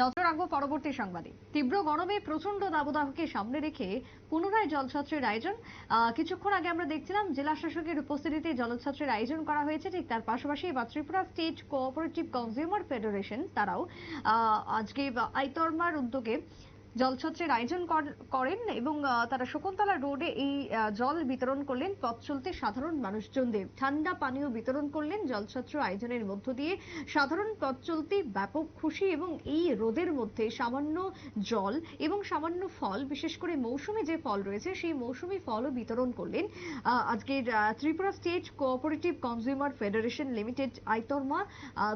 নজর রাখব পরবর্তী সংবাদে। তীব্র গরমে প্রচণ্ড দাবদাহকে সামনে রেখে পুনরায় জলছত্রের আয়োজন। কিছুক্ষণ আগে আমরা দেখছিলাম জেলা শাসকের উপস্থিতিতে জলছত্রের আয়োজন করা হয়েছে, ঠিক তার পাশাপাশি এবার Tripura state cooperative consumer federation, তারাও আজকে আইতর্মার উদ্যোগে জলছত্রের আয়োজন কর- করেন এবং তারা শকুন্তলা রোডে এই জল বিতরণ করলেন। পথ চলতে সাধারণ মানুষজনদের। ঠান্ডা পানীয় বিতরণ করলেন জলছত্র আয়োজনের মধ্য দিয়ে। সাধারণ পথ চলতে ব্যাপক খুশি এবং এই রোদের মধ্যে সামান্য জল এবং সামান্য ফল, বিশেষ করে মৌসুমী যে ফল রয়েছে, সেই মৌসুমী ফলও বিতরণ করলেন। আজকের Tripura state cooperative consumer federation limited, আইতর্মা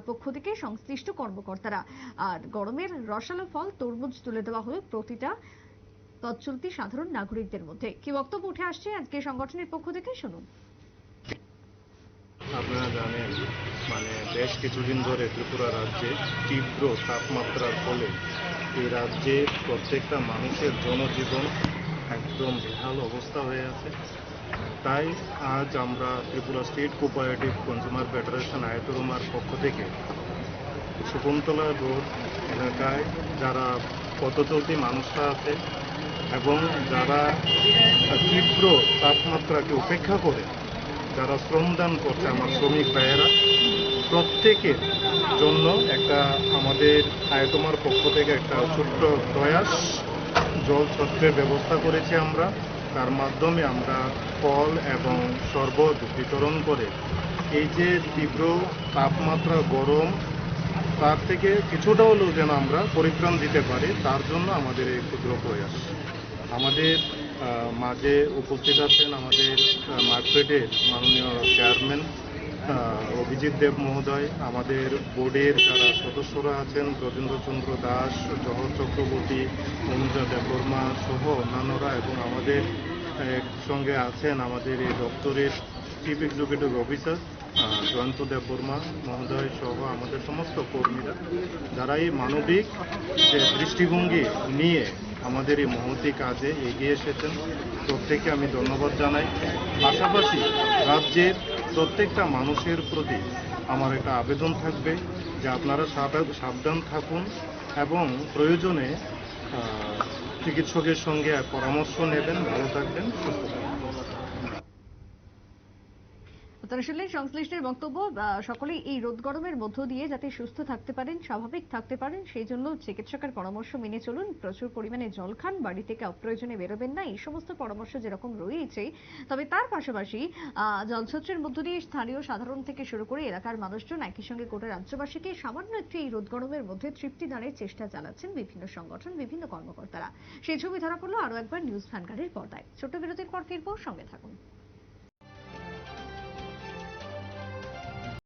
পক্ষ থেকে সংশ্লিষ্ট কর্মকর্তারা। আর গরমের রসালো ফল তরমুজ তুলে দেওয়া হলো। প্রতিটা পথচলতি সাধারণ নাগরিকদের মধ্যে। কি বক্তব্য উঠে আসছে আজকে সংগঠনের পক্ষ থেকে? শুনুন। আপনারা জানেন মানে বেশ কিছুদিন ধরে ত্রিপুরা রাজ্যে তীব্র তাপমাত্রার ফলে এই রাজ্যে প্রত্যেকটা মানুষের জনজীবন একদম বেহাল অবস্থা হয়ে আছে। তাই আজ আমরা Tripura state cooperative consumer federation আয়তরমার পক্ষ থেকে শকুন্তলা রোড এলাকায় যারা পথচলতি মানুষরা আছে এবং যারা তীব্র তাপমাত্রাকে উপেক্ষা করে, যারা শ্রমদান করছে আমার শ্রমিক ভাইয়েরা, প্রত্যেকের জন্য একটা আমাদের আয়তমার পক্ষ থেকে একটা ছোট্ট প্রয়াস, জল ছত্রের ব্যবস্থা করেছি আমরা। তার মাধ্যমে আমরা ফল এবং শরবত বিতরণ করে এই যে তীব্র তাপমাত্রা, গরম তার থেকে কিছুটা হলেও যেন আমরা পরিত্রাণ দিতে পারি, তার জন্য আমাদের এই ক্ষুদ্র প্রয়াস। আমাদের মাঝে উপস্থিত আছেন আমাদের মার্কেটের মাননীয় চেয়ারম্যান অভিজিৎ দেব মহোদয়, আমাদের বোর্ডের যারা সদস্যরা আছেন ব্রজেন্দ্রচন্দ্র দাস, জহর চক্রবর্তী, অনুজা দেববর্মা সহ অন্যান্যরা এবং আমাদের সঙ্গে আছেন আমাদের এই দপ্তরের chief executive officer Jayanta Debbarma মহোদয় সহ আমাদের সমস্ত কর্মীরা যারা এই মানবিক যে দৃষ্টিভঙ্গি নিয়ে আমাদের এই মহতি কাজে এগিয়ে এসেছেন, প্রত্যেককে আমি ধন্যবাদ জানাই। পাশাপাশি রাজ্যের প্রত্যেকটা মানুষের প্রতি আমার একটা আবেদন থাকবে যে আপনারা সাবধান থাকুন এবং প্রয়োজনে চিকিৎসকের সঙ্গে পরামর্শ নেবেন, ভালো থাকবেন, সুস্থ থাকবেন। আপনারা শুনলেন সংশ্লিষ্টের বক্তব্য সকলেই এই রোদ গরমের মধ্য দিয়ে যাতে সুস্থ থাকতে পারেন, স্বাভাবিক থাকতে পারেন, সেই জন্য চিকিৎসকের পরামর্শ মেনে চলুন। প্রচুর পরিমাণে জল খান, বাড়ি থেকে অপ্রয়োজনে বেরোবেন না, এই সমস্ত পরামর্শ যেরকম রয়েছে। তবে তার পাশাপাশি জলছত্রের মধ্য দিয়ে স্থানীয় সাধারণ থেকে শুরু করে এলাকার মানুষজন একই সঙ্গে গোটা রাজ্যবাসীকে সামান্য একটু এই রোদ গরমের মধ্যে তৃপ্তি দানের চেষ্টা চালাচ্ছেন বিভিন্ন সংগঠন, বিভিন্ন কর্মকর্তারা। সেই ছবি ধরা পড়ল আরও একবার নিউজ ভ্যানগাড়ির পর্দায়। ছোট্ট বিরতির পর ফিরবো, সঙ্গে থাকুন।